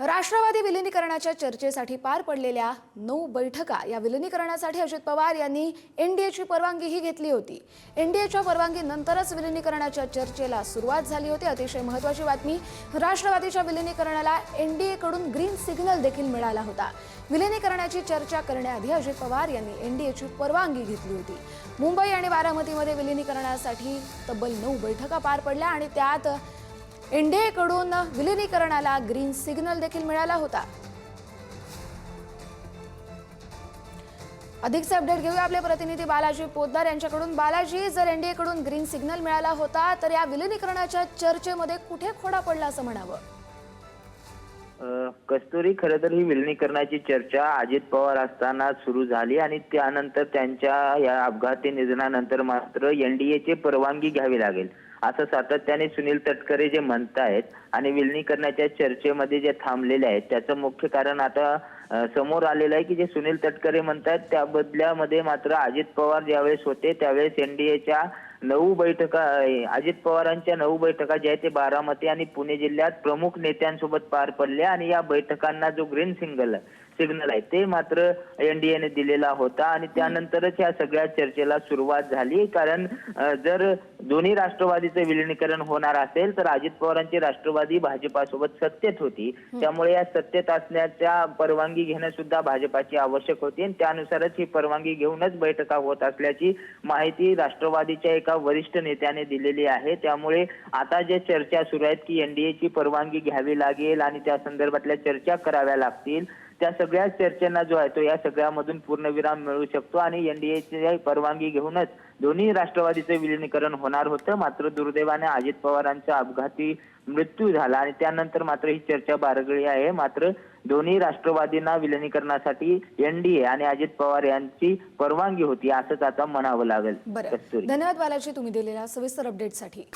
राष्ट्रवादी विलिनीकरणाच्या चर्चेसाठी पार पडलेल्या नऊ बैठका या विलिनीकरणासाठी अजित पवार यांनी एनडीएची परवानगीही घेतली होती. एनडीएच्या परवानगीनंतरच विलिनीकरणाच्या चर्चेला सुरुवात झाली होती. अतिशय महत्वाची बातमी राष्ट्रवादीच्या विलिनीकरणाला एनडीएकडून ग्रीन सिग्नल देखील मिळाला होता. विलिनीकरणाची चर्चा करण्याआधी अजित पवार यांनी एनडीएची परवानगी घेतली होती. मुंबई आणि बारामतीमध्ये विलिनीकरणासाठी तब्बल नऊ बैठका पार पडल्या आणि त्यात एनडीएकडून विलिनीकरणाला ग्रीन सिग्नल देखील मिळाला होता. अधिकचे अपडेट घेऊया आपले प्रतिनिधी बालाजी पोद्दार यांच्याकडून. बालाजी जर एनडीएकडून ग्रीन सिग्नल मिळाला होता तर या विलिनीकरणाच्या चर्चेमध्ये कुठे खोडा पडला असं म्हणावं? कस्तुरी खरं तर ही विलिनीकरणाची चर्चा अजित पवार असताना सुरू झाली आणि त्यानंतर त्यांच्या या अपघाती निधनानंतर मात्र एनडीएचे परवानगी घ्यावी लागेल. असं सातत्याने सुनील तटकरे जे म्हणतायत आणि विलिनीकरणाच्या चर्चेमध्ये जे थांबलेले आहेत त्याचं मुख्य कारण आता समोर आलेलं आहे की जे सुनील तटकरे म्हणतात त्या बदल्यामध्ये मात्र अजित पवार ज्यावेळेस होते त्यावेळेस एनडीएच्या नऊ बैठका अजित पवारांच्या नऊ बैठका ज्या आहेत ते बारामती आणि पुणे जिल्ह्यात प्रमुख नेत्यांसोबत पार पडल्या आणि या बैठकांना जो ग्रीन सिंगल सिग्नल आहे. ते मात्र एनडीएने दिलेला होता आणि त्यानंतरच या सगळ्या चर्चेला सुरुवात झाली. कारण जर दोन्ही राष्ट्रवादीचं विलिनीकरण होणार असेल तर अजित पवारांची राष्ट्रवादी भाजपासोबत सत्तेत होती. त्यामुळे या सत्तेत असण्याच्या परवानगी घेणं सुद्धा भाजपाची आवश्यक होती आणि त्यानुसारच ही परवानगी घेऊनच बैठका होत असल्याची माहिती राष्ट्रवादीच्या एका वरिष्ठ नेत्याने दिलेली आहे. त्यामुळे आता जे चर्चा सुरू आहेत की एनडीएची परवानगी घ्यावी लागेल आणि त्या संदर्भातल्या चर्चा कराव्या लागतील त्या सगळ्या चर्चांना जो आहे तो या सगळ्यामधून पूर्णविराम मिळू शकतो आणि एनडीएची परवानगी घेऊनच दोन्ही राष्ट्रवादीचे विलिनीकरण होणार होतं. मात्र दुर्दैवाने अजित पवारांचा अपघाती मृत्यू झाला आणि त्यानंतर मात्र ही चर्चा बारगळी आहे. मात्र दोन्ही राष्ट्रवादींना विलिनीकरणासाठी एनडीए आणि अजित पवार यांची परवानगी होती असंच आता म्हणावं लागेल. धन्यवाद बालाजी तुम्ही दिलेल्या सविस्तर अपडेटसाठी